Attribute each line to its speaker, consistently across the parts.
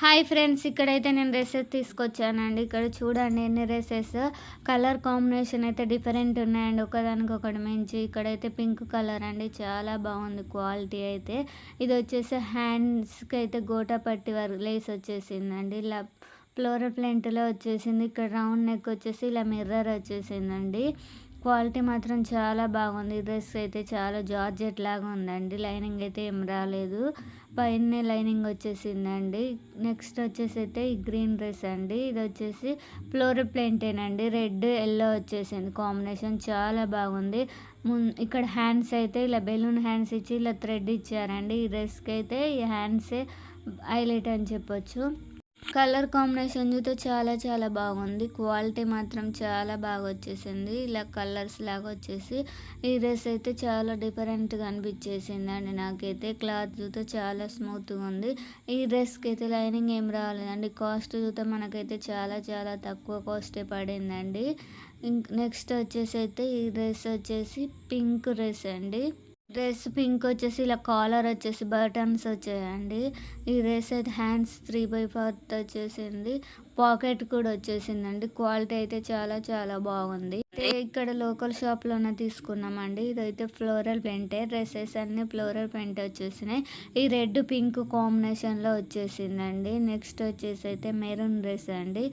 Speaker 1: Hi friends ఇక్కడైతే నేను dresses తీసుకొచ్చానండి. ఇక్కడ చూడండి ఎన్ని డ్రెస్సెస్. కలర్ కాంబినేషన్ అయితే డిఫరెంట్ ఉన్నాయండి. ఒకదానికి ఒకటి మించి. ఇక్కడైతే పింక్ కలర్ అండి. చాలా బాగుంది క్వాలిటీ అయితే. ఇది వచ్చేసి హ్యాండ్స్కి అయితే గోటా పట్టి లేస్ వచ్చేసిందండి. ఇలా ఫ్లోరల్ ప్లెంట్లో వచ్చేసింది. ఇక్కడ రౌండ్ నెక్ వచ్చేసి ఇలా మిర్రర్ వచ్చేసిందండి. క్వాలిటీ మాత్రం చాలా బాగుంది. డ్రెస్ అయితే చాలా జార్జెట్ లాగా ఉందండి. లైనింగ్ అయితే ఏం రాలేదు. పైన లైనింగ్ వచ్చేసిందండి. నెక్స్ట్ వచ్చేసి అయితే ఈ గ్రీన్ డ్రెస్ అండి. ఇది వచ్చేసి ఫ్లోర్ ప్లేంటేనండి రెడ్ ఎల్లో వచ్చేసింది. కాంబినేషన్ చాలా బాగుంది. ఇక్కడ హ్యాండ్స్ అయితే ఇలా బెలూన్ హ్యాండ్స్ ఇచ్చి ఇలా థ్రెడ్ ఇచ్చారండి. ఈ డ్రెస్కి అయితే ఈ హ్యాండ్సే హైలైట్ అని చెప్పొచ్చు. కలర్ కాంబినేషన్ చూస్తే చాలా చాలా బాగుంది. క్వాలిటీ మాత్రం చాలా బాగా వచ్చేసింది. ఇలా కలర్స్ లాగా వచ్చేసి ఈ డ్రెస్ అయితే చాలా డిఫరెంట్గా అనిపించేసింది అండి నాకైతే. క్లాత్ చూస్తే చాలా స్మూత్గా ఉంది. ఈ డ్రెస్కి అయితే లైనింగ్ ఏం రాలేదండి. కాస్ట్ చూస్తే మనకైతే చాలా చాలా తక్కువ కాస్టే పడిందండి. నెక్స్ట్ వచ్చేసి అయితే ఈ డ్రెస్ వచ్చేసి పింక్ డ్రెస్ అండి. డ్రెస్ పింక్ వచ్చేసి ఇలా కాలర్ వచ్చేసి బటన్స్ వచ్చాయండి. ఈ డ్రెస్ అయితే హ్యాండ్స్ త్రీ బై ఫోర్త్ వచ్చేసింది. పాకెట్ కూడా వచ్చేసిందండి. క్వాలిటీ అయితే చాలా చాలా బాగుంది. ఇక్కడ లోకల్ షాప్లోనే తీసుకున్నామండి. ఇదైతే ఫ్లోరల్ పెంటే డ్రెస్సెస్ అన్ని ఫ్లోరల్ పెంట్ వచ్చేసినాయి. ఈ రెడ్ పింక్ కాంబినేషన్లో వచ్చేసిందండి. నెక్స్ట్ వచ్చేసి అయితే మెరూన్ డ్రెస్ అండి.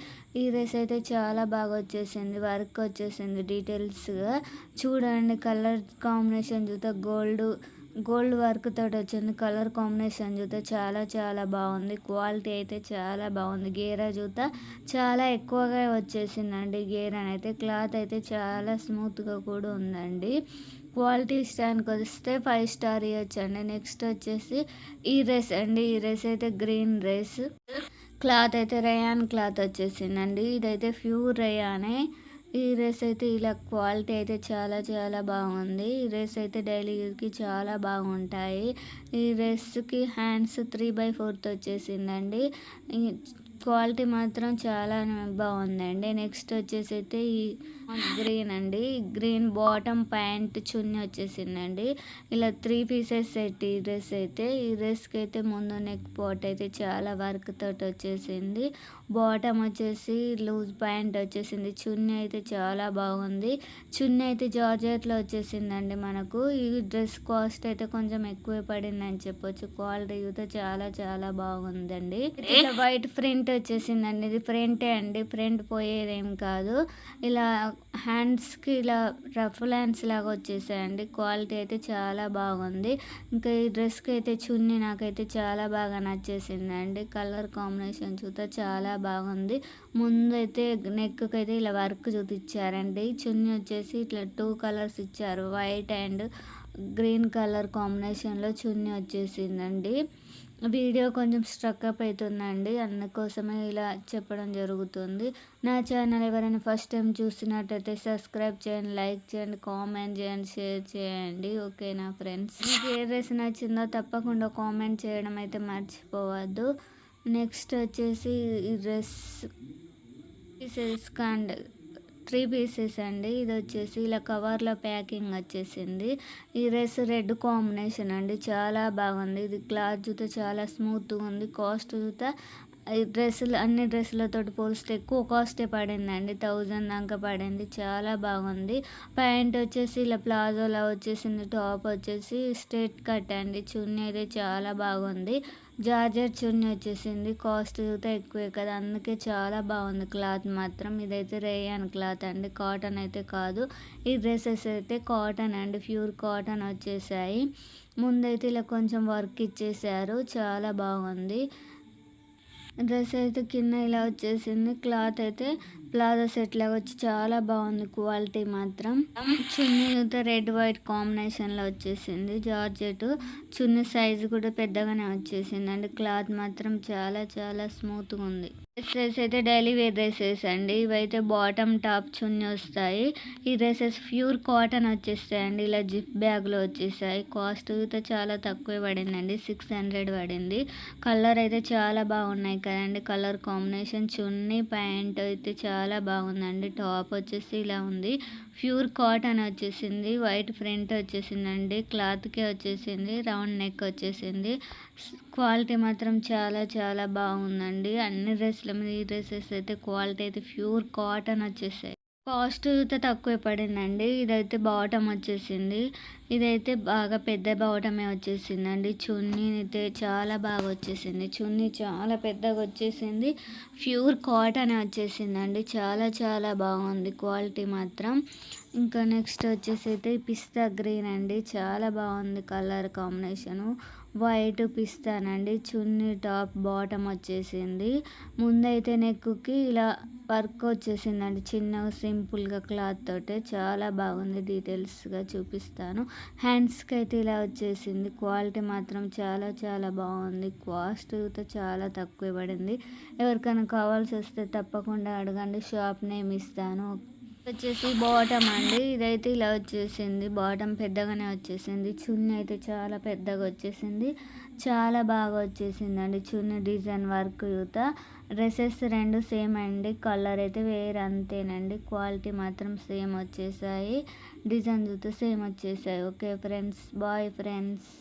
Speaker 1: ఈ డ్రెస్ అయితే చాలా బాగా వచ్చేసింది. వర్క్ వచ్చేసింది డీటెయిల్స్గా చూడండి కలర్ కాంబినేషన్ చూస్తే గోల్డ్ గోల్డ్ వర్క్ తోటి వచ్చింది. కలర్ కాంబినేషన్ జూత చాలా చాలా బాగుంది క్వాలిటీ అయితే చాలా బాగుంది గేరా జూత చాలా ఎక్కువగా వచ్చేసిందండి. గేర్ అయితే క్లాత్ అయితే చాలా స్మూత్గా కూడా ఉందండి. క్వాలిటీ స్టాండ్కి వస్తే ఫైవ్ స్టార్ ఇవ్వచ్చండి. నెక్స్ట్ వచ్చేసి ఈ డ్రెస్ అండి. ఈ డ్రెస్ అయితే గ్రీన్ డ్రెస్. క్లాత్ అయితే రయాన్ క్లాత్ వచ్చేసిందండి. ఇదైతే ప్యూర్ రయానే. ఈ డ్రెస్ అయితే ఇలా క్వాలిటీ అయితే చాలా చాలా బాగుంది. ఈ డ్రెస్ అయితే డైలీ యూజ్కి చాలా బాగుంటాయి. ఈ డ్రెస్కి హ్యాండ్స్ త్రీ బై ఫోర్త్ వచ్చేసిందండి. క్వాలిటీ మాత్రం చాలా బాగుందండి. నెక్స్ట్ వచ్చేసి అయితే ఈ గ్రీన్ అండి. గ్రీన్ బాటమ్ ప్యాంట్ చున్నీ వచ్చేసిందండి. ఇలా త్రీ పీసెస్ సెట్ ఈ డ్రెస్ అయితే ఈ డ్రెస్కి అయితే ముందు నెక్ పాట్ అయితే చాలా వర్క్ తోటి వచ్చేసింది. బాటమ్ వచ్చేసి లూజ్ ప్యాంట్ వచ్చేసింది. చున్నీ అయితే చాలా బాగుంది. చున్నీ అయితే జార్జెట్లో వచ్చేసిందండి మనకు. ఈ డ్రెస్ కాస్ట్ అయితే కొంచెం ఎక్కువ పడింది అని చెప్పొచ్చు. క్వాలిటీ అయితే చాలా చాలా బాగుందండి. ఇలా వైట్ ప్రింట్ వచ్చేసిందండి. ఇది ప్రింటే అండి. ప్రింట్ పోయేదేం కాదు. ఇలా హ్యాండ్స్కి ఇలా రఫ్ హ్యాండ్స్ లాగా వచ్చేసాయండి. క్వాలిటీ అయితే చాలా బాగుంది. ఇంకా ఈ డ్రెస్కి అయితే చున్నీ నాకైతే చాలా బాగా నచ్చేసిందండి. కలర్ కాంబినేషన్ చూస్తే చాలా బాగుంది. ముందు అయితే నెక్కి అయితే ఇలా వర్క్ చూపించారండి చున్నీ వచ్చేసి ఇట్లా టూ కలర్స్ ఇచ్చారు. వైట్ అండ్ గ్రీన్ కలర్ కాంబినేషన్లో చున్నీ వచ్చేసిందండి. వీడియో కొంచెం స్ట్రక్ అప్ అవుతుందండి అందుకోసమే ఇలా చెప్పడం జరుగుతుంది. నా ఛానల్ ఎవరైనా ఫస్ట్ టైం చూసినట్టయితే సబ్స్క్రైబ్ చేయండి లైక్ చేయండి కామెంట్ చేయండి షేర్ చేయండి. ఓకేనా ఫ్రెండ్స్ మీకు ఏ డ్రెస్ నచ్చిందో తప్పకుండా కామెంట్ చేయడం అయితే మర్చిపోవద్దు. నెక్స్ట్ వచ్చేసి ఈ డ్రెస్ పీసెస్ త్రీ పీసెస్ అండి. ఇది వచ్చేసి ఇలా కవర్లో ప్యాకింగ్ వచ్చేసింది. ఈ డ్రెస్ రెడ్ కాంబినేషన్ అండి. చాలా బాగుంది. ఇది క్లాత్ జూత చాలా స్మూత్గా ఉంది. కాస్ట్ జూత డ్రెస్సులు అన్ని డ్రెస్సులతో పోలిస్తే ఎక్కువ కాస్టే పడిందండి. థౌజండ్ దాకా పడింది. చాలా బాగుంది. ప్యాంట్ వచ్చేసి ఇలా ప్లాజోలా వచ్చేసింది. టాప్ వచ్చేసి స్ట్రేట్ కట్ అండి. చున్నీ అయితే చాలా బాగుంది. జార్జర్ చున్నీ వచ్చేసింది. కాస్ట్ చూస్తే ఎక్కువే కదా. అందుకే చాలా బాగుంది క్లాత్ మాత్రం. ఇదైతే రేయాన్ క్లాత్ అండి. కాటన్ అయితే కాదు. ఈ డ్రెస్సెస్ అయితే కాటన్ అండి. ప్యూర్ కాటన్ వచ్చేసాయి. ముందైతే ఇలా కొంచెం వర్క్ ఇచ్చేసారు. చాలా బాగుంది. డ్రెస్ అయితే కింద ఇలా వచ్చేసింది. క్లాత్ అయితే ప్లాజో సెట్ లాగా వచ్చి చాలా బాగుంది క్వాలిటీ మాత్రం. చున్నీ రెడ్ వైట్ కాంబినేషన్లో వచ్చేసింది. జార్జెట్ చున్నీ సైజు కూడా పెద్దగానే వచ్చేసింది. అండ్ క్లాత్ మాత్రం చాలా చాలా స్మూత్గా ఉంది. డ్రెస్సెస్ అయితే డైలీ వేర్ డ్రెస్సెస్ అండి. ఇవైతే బాటమ్ టాప్ చున్నీ వస్తాయి. ఈ డ్రెస్సెస్ ప్యూర్ కాటన్ వచ్చేస్తాయండి. ఇలా జిప్ బ్యాగ్లో వచ్చేసాయి. కాస్ట్ అయితే చాలా తక్కువ పడిందండి. సిక్స్ హండ్రెడ్ పడింది. కలర్ అయితే చాలా బాగున్నాయి కదండి. కలర్ కాంబినేషన్ చున్నీ ప్యాంట్ అయితే చాలా బాగుందండి. టాప్ వచ్చేసి ఇలా ఉంది. ప్యూర్ కాటన్ వచ్చేసింది వైట్ ప్రింట్ వచ్చేసిందండి క్లాత్కే వచ్చేసింది రౌండ్ నెక్ వచ్చేసింది. క్వాలిటీ మాత్రం చాలా చాలా బాగుందండి. అన్ని డ్రెస్సుల మీద ఈ డ్రెస్సెస్ అయితే క్వాలిటీ అయితే ప్యూర్ కాటన్ వచ్చేసాయి. కాస్ట్ అయితే తక్కువే పడిందండి. ఇదైతే బాటమ్ వచ్చేసింది. ఇదైతే బాగా పెద్ద బాటమే వచ్చేసిందండి. చున్నీ అయితే చాలా బాగా వచ్చేసింది. చున్నీ చాలా పెద్దగా వచ్చేసింది. ప్యూర్ కాటన్ వచ్చేసిందండి. చాలా చాలా బాగుంది క్వాలిటీ మాత్రం. ఇంకా నెక్స్ట్ వచ్చేసి అయితే పిస్తా గ్రీన్ అండి. చాలా బాగుంది కలర్ కాంబినేషను. వైట్ పిస్తానండి. చున్నీ టాప్ బాటమ్ వచ్చేసింది. ముందైతే నెక్కుకి ఇలా వర్క్ వచ్చేసిందండి. చిన్నగా సింపుల్గా క్లాత్ తోటే చాలా బాగుంది. డీటెయిల్స్గా చూపిస్తాను. హ్యాండ్స్కి అయితే ఇలా వచ్చేసింది. క్వాలిటీ మాత్రం చాలా చాలా బాగుంది. కాస్ట్ అయితే చాలా తక్కువ పడింది. ఎవరికైనా కావాల్సి వస్తే తప్పకుండా అడగండి. షాప్ నేమ్ ఇస్తాను. వచ్చేసి బాటమ్ అండి. ఇదైతే ఇలా వచ్చేసింది. బాటమ్ పెద్దగానే వచ్చేసింది. చున్నీ అయితే చాలా పెద్దగా వచ్చేసింది. చాలా బాగా వచ్చేసింది అండి చున్నీ డిజైన్ వర్క్ యూత. డ్రెస్సెస్ రెండు సేమ్ అండి. కలర్ అయితే వేరే అంతేనండి. క్వాలిటీ మాత్రం సేమ్ వచ్చేసాయి. డిజైన్ చూస్తే సేమ్ వచ్చేసాయి. Okay friends. Bye friends.